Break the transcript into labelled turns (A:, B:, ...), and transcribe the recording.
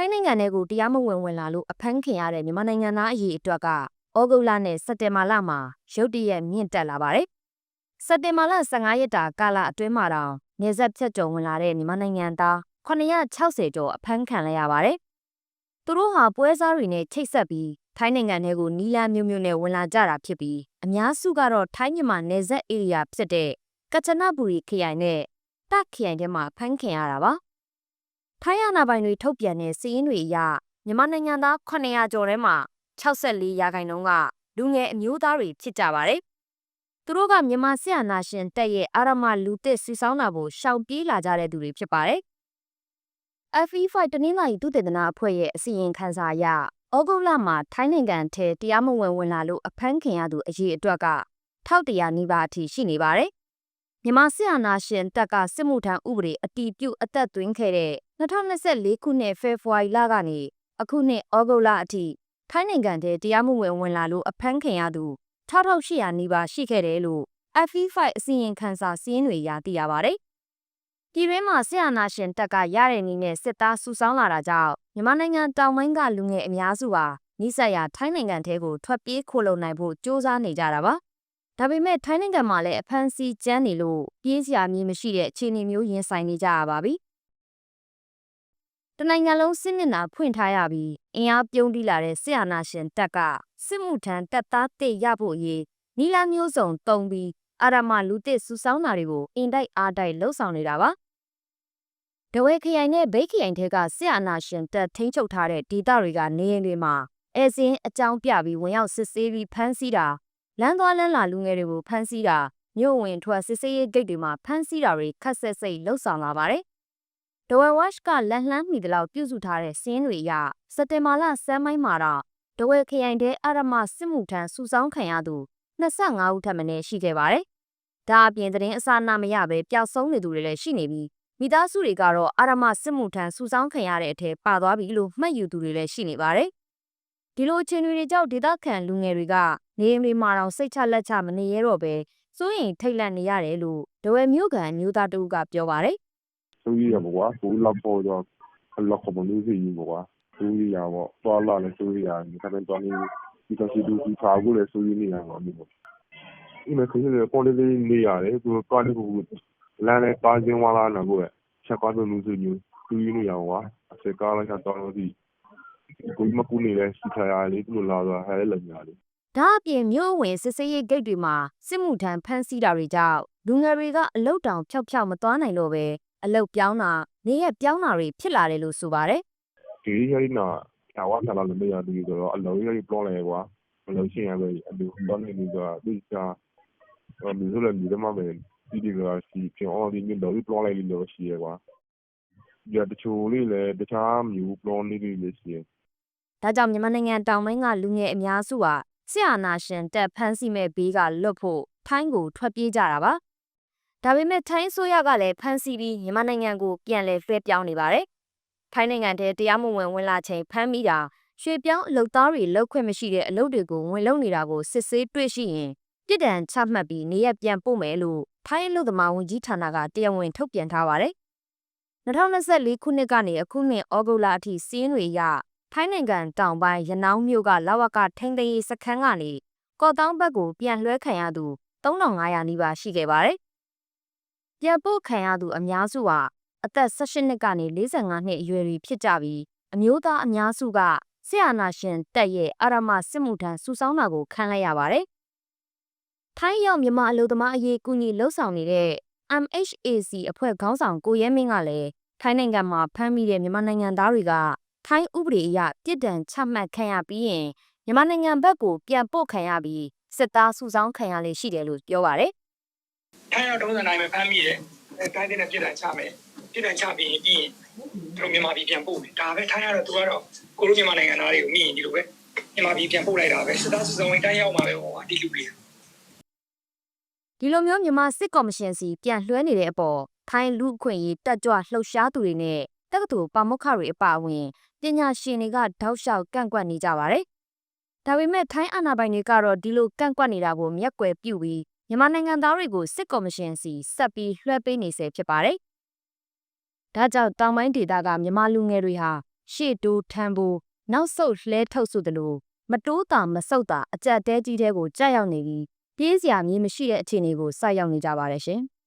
A: ထိုင်းနိုင်ငံထဲကိုတရားမဝင်ဝင်လာလို့အဖမ်းခံရတဲ့မြန်မာနိုင်ငံသားအရေးအတွက်ကဩဂုတ်လနဲ့စက်တင်ဘာလမှာရုတ်တရက်မြင့်တက်လာပါတယ်။စက်တင်ဘာလ15ရက်တာကာလအတွင်းမှာတောင်နေဆက်ဖြတ်ကျော်ဝင်လာတဲ့မြန်မာနိုင်ငံသား960ကျော်အဖမ်းခံလိုက်ရပါတယ်။သူတို့ဟာပွဲစားတွေနဲ့ချိတ်ဆက်ပြီးထိုင်းနိုင်ငံထဲကိုနီလာမျိုးမျိုးနဲ့ဝင်လာကြတာဖြစ်ပြီးအများစုကတော့ထိုင်းမြန်မာနယ်စပ်ဧရိယာဖြစ်တဲ့ကချနဘူရီခရိုင်နဲ့တခရိုင်ထဲမှာဖမ်းခံရတာပါ။ ထိုင်းအာဏာပိုင်တွေထုတ်ပြန်တဲ့စာရင်းတွေအရမြန်မာနိုင်ငံသား900ကျော်ထဲမှာ64ရာခိုင်နှုန်းကလူငယ်အမျိုးသားတွေဖြစ်ကြပါတယ်။သူတို့ကမြန်မာစစ်အာဏာရှင်တပ်ရဲ့အာရမလူသစ်စီဆောင်တာကိုရှောင်ပြေးလာကြတဲ့သူတွေဖြစ်ပါတယ်။ FE5 တနင်္လာရီသုတေသနအဖွဲ့ရဲ့အစီရင်ခံစာအရဩဂုတ်လမှာထိုင်းနိုင်ငံထဲတရားမဝင်ဝင်လာလို့အဖမ်းခံရသူအရေးအတွက်က1100နီးပါးအထိရှိနေပါတယ်။ မြန်မာစစ်အာဏာရှင်တပ်ကစစ်မှုထမ်းဥပဒေအတီးပြုတ်အသက်သွင်းခဲ့တဲ့2024ခုနှစ်ဖေဖော်ဝါရီလကနေအခုနှစ်ဩဂုတ်လအထိထိုင်းနိုင်ငံထဲတရားမဝင်ဝင်လာလို့အဖမ်းခံရသူ6800နီးပါးရှိခဲ့တယ်လို့ FE5 အစီရင်ခံစာစီးရင်တွေရသိရပါတယ်။ပြည်တွင်းမှာဆရာနာရှင်တပ်ကရတဲ့နည်းနဲ့စစ်သားစုဆောင်းလာတာကြောင့်မြန်မာနိုင်ငံတောင်ပိုင်းကလူငယ်အများစုဟာနိစက်ရထိုင်းနိုင်ငံထဲကိုထွက်ပြေးခိုလုံနိုင်ဖို့စ조사နေကြတာပါ။ ဒါပေမဲ့ထိုင်းနိုင်ငံမှာလည်းအဖမ်းဆီးကျန်းနေလို့ပြေးစရာမြေမရှိတဲ့အခြေအနေမျိုးရင်ဆိုင်နေကြရပါပြီ။တနိုင်ငံလုံးစစ်မျက်နှာဖွင့်ထားရပြီးအင်အားပြုံးတိလာတဲ့စစ်အာဏာရှင်တပ်ကစစ်မှုထမ်းတပ်သားတစ်ရဖို့အရေးနီလာမျိုးစုံတုံးပြီးအာရမလူတစ်စုဆောင်းတာတွေကိုအင်တိုက်အားတိုက်လှုံ့ဆော်နေတာပါ။ဒဝဲခရိုင်နဲ့ဘိတ်ခရိုင်ထဲကစစ်အာဏာရှင်တပ်ထိန်းချုပ်ထားတဲ့ဒေသတွေကနေရင်တွေမှာအဲစင်းအကြောင်းပြပြီးဝင်ရောက်စစ်ဆေးပြီးဖမ်းဆီးတာ လမ်းသွားလမ်းလာလူငယ်တွေကိုဖမ်းဆီးတာမြို့ဝင်ထွက်စစ်ဆေးရေးဂိတ်တွေမှာဖမ်းဆီးတာတွေခက်ဆက်စိတ်လှုပ်ဆောင်လာပါတယ်ဒဝဲဝက်ရှ်ကလက်လှမ်းမိသလောက်ပြုစုထားတဲ့စင်းတွေအရစက်တင်ဘာလဆန်းပိုင်းမှာတော့ဒဝဲခရိုင်တဲအာရမစစ်မှုထမ်းစုဆောင်းခံရသူ25ဦးထပ်မံရှိခဲ့ပါတယ်။ဒါအပြင်သတင်းအစာနာမရပဲပျောက်ဆုံးနေသူတွေလည်းရှိနေပြီးမိသားစုတွေကတော့အာရမစစ်မှုထမ်းစုဆောင်းခံရတဲ့အထက်ပါသွားပြီလို့မှတ်ယူသူတွေလည်းရှိနေပါတယ်။ ဒီလိုအခြေအနေတွေကြောင့်ဒေသခံလူငယ်တွေကနေအိမ်တွေမှာတော့စိတ်ချလက်ချမနေရတော့ပဲစိုးရင်ထိတ်လန့်နေရတယ်လို့ဒဝဲမြို့ကန်မျိုးသားတူကပြောပါတယ်။
B: စိုးရိမ်ရပေါ့ကွာပိုးလောက်ပေါ်တော့အလောက်ခေါ်မလို့စီကြီးပေါ့ကွာစိုးရိမ်ရပေါ့သွားလာလည်းစိုးရိမ်ရတယ်ဒါပေမဲ့တော့ဒီတော့စီဒူစီဖာကိုလည်းစိုးရိမ်နေရပါဘူးပေါ့ဒီမှာခင်းနေပေါ်လေးနေရတယ်သူသွားနေဘူးလမ်းနဲ့ပါချင်းဝါလာနာကိုချက်ကွာလို့လူစုညူစိုးရိမ်နေရကွာအစကားလည်းတော့လို့ဒီ ကိုမကူနေလဲစီထားရလေသူ့လာတော့ဟဲလည်းညာလေ
A: ဒါအပြင်မြို့ဝင်စစ်စေးရေးဂိတ်တွေမှာစစ်မှုထမ်းဖမ်းဆီးတာတွေကြောင့်လူငယ်တွေကအလုတ်တောင်ဖြောက်ဖြောက်မသွားနိုင်တော့ပဲအလုတ်ပြောင်းတာနေရက်ပြောင်းတာတွေဖြစ်လာတယ်လို့ဆိုပါတယ်
B: ဒီရင်းနာအဝါဆလာလည်းမရဘူးဆိုတော့အလုံးရည်ပလောလဲကွာမလို့ရှိရင်ပဲအလူတော့နေပြီးတော့ဒီကအဲဒီလိုလည်းဒီမှာပဲဒီဒီကစီပြောင်းဒီမျိုးတော့ပလောလဲလို့ရှိရကွာဒီတချို့လေးလည်းတခြားမျိုးပလောနေလေးလည်းရှိရ။
A: ဒါကြောင့်မြန်မာနိုင်ငံတောင်ပိုင်းကလူငယ်အများစုဟာဆရာနာရှင်တက်ဖမ်းဆီးမဲ့ဘေးကလွတ်ဖို့ထိုင်းကိုထွက်ပြေးကြတာပါ။ဒါပေမဲ့ထိုင်းအစိုးရကလည်းဖမ်းဆီးပြီးမြန်မာနိုင်ငံကိုပြန်လည်လွှဲပြောင်းနေပါတယ်။ထိုင်းနိုင်ငံထဲတရားမဝင်ဝင်လာချိန်ဖမ်းမိတာရွှေပြောင်းအလုပ်သားတွေလောက်ခွင့်မရှိတဲ့အလုပ်တွေကိုဝင်လုပ်နေတာကိုစစ်ဆေးတွေ့ရှိရင်ပြစ်ဒဏ်ချမှတ်ပြီးနေရပြန်ပို့မယ်လို့ထိုင်းအလုပ်သမားဝန်ကြီးဌာနကတရားဝင်ထုတ်ပြန်ထားပါတယ်။2024ခုနှစ်ကနေအခုနှစ်ဩဂုတ်လအထိစီးရင်တွေရ ထိုင်းနိုင်ငံတောင်ပိုင်းရနောင်းမြို့ကလာဝကထိန်းသိမ်းရေးစခန်းကနေကော့တောင်းဘက်ကိုပြန်လွှဲခံရသူ3500နီးပါးရှိခဲ့ပါတယ်။ပြန်ပို့ခံရသူအများစုဟာအသက်18နှစ်ကနေ45နှစ်အရွယ်တွေဖြစ်ကြပြီးအမျိုးသားအများစုကဆရာနာရှင်တက်ရဲ့အာရမစစ်မှုထမ်းစုဆောင်းတာကိုခံလိုက်ရပါတယ်။ထိုင်းရောက်မြန်မာအလုပ်သမားအရေးကူညီလှုပ်ဆောင်နေတဲ့ MHAC အဖွဲ့ခေါင်းဆောင်ကိုရဲမင်းကလည်းထိုင်းနိုင်ငံမှာဖမ်းမိတဲ့မြန်မာနိုင်ငံသားတွေက ထိုင်းဥပဒေအရပြစ်ဒဏ်ချမှတ်ခံရပြီးရင်မြန်မာနိုင်ငံဘက်ကိုပြန်ပို့ခံရပြီးစစ်သားစုဆောင်းခံရလေရှိတယ်လို့ပြောပါတယ်
C: ထိုင်းရောက်တုံးစံတိုင်းပဲဖမ်းမိတယ်အဲတိုင်းတဲ့ပြည်တိုင်ချမယ်ပြည်တိုင်ချပြီးရင်ပြီးရင်သူတို့မြန်မာပြည်ပြန်ပို့တယ်ဒါပဲထိုင်းကတော့သူကတော့ကိုလိုမြန်မာနိုင်ငံသားတွေကိုမိရင်ဒီလိုပဲမြန်မာပြည်ပြန်ပို့လိုက်တာပဲစစ်သားစုစုံဝင်တိုင်းရောက်မှာပဲဟောဒီလူတွေ
A: ဒီလိုမျိုးမြန်မာစစ်ကော်မရှင်စီပြန်လွှဲနေတဲ့အပေါ်ထိုင်းလူအခွင့်အရေးတက်ကြွလှုပ်ရှားသူတွေနဲ့ တက္ကသိုလ်ပါမုခတွေအပါအဝင်ပညာရှင်တွေကတောက်လျှောက်ကန့်ကွက်နေကြပါတယ်။ဒါပေမဲ့ထိုင်းအာဏာပိုင်တွေကတော့ဒီလိုကန့်ကွက်နေတာကိုမျက်ကွယ်ပြုပြီးမြန်မာနိုင်ငံသားတွေကိုစစ်ကော်မရှင်စီဆက်ပြီးလွှဲပေးနေဆဲဖြစ်ပါတယ်။ဒါကြောင့်တောင်ပိုင်းဒေသကမြန်မာလူငယ်တွေဟာရှေ့တိုးထမ်းဖို့နောက်ဆုတ်လှဲထုတ်ဆိုသလိုမတိုးတာမဆုတ်တာအကြက်တဲကြီးတဲ့ကိုကြာရောက်နေပြီးပြေးစရာမြေမရှိတဲ့အခြေအနေကိုဆိုက်ရောက်နေကြပါတယ်ရှင်။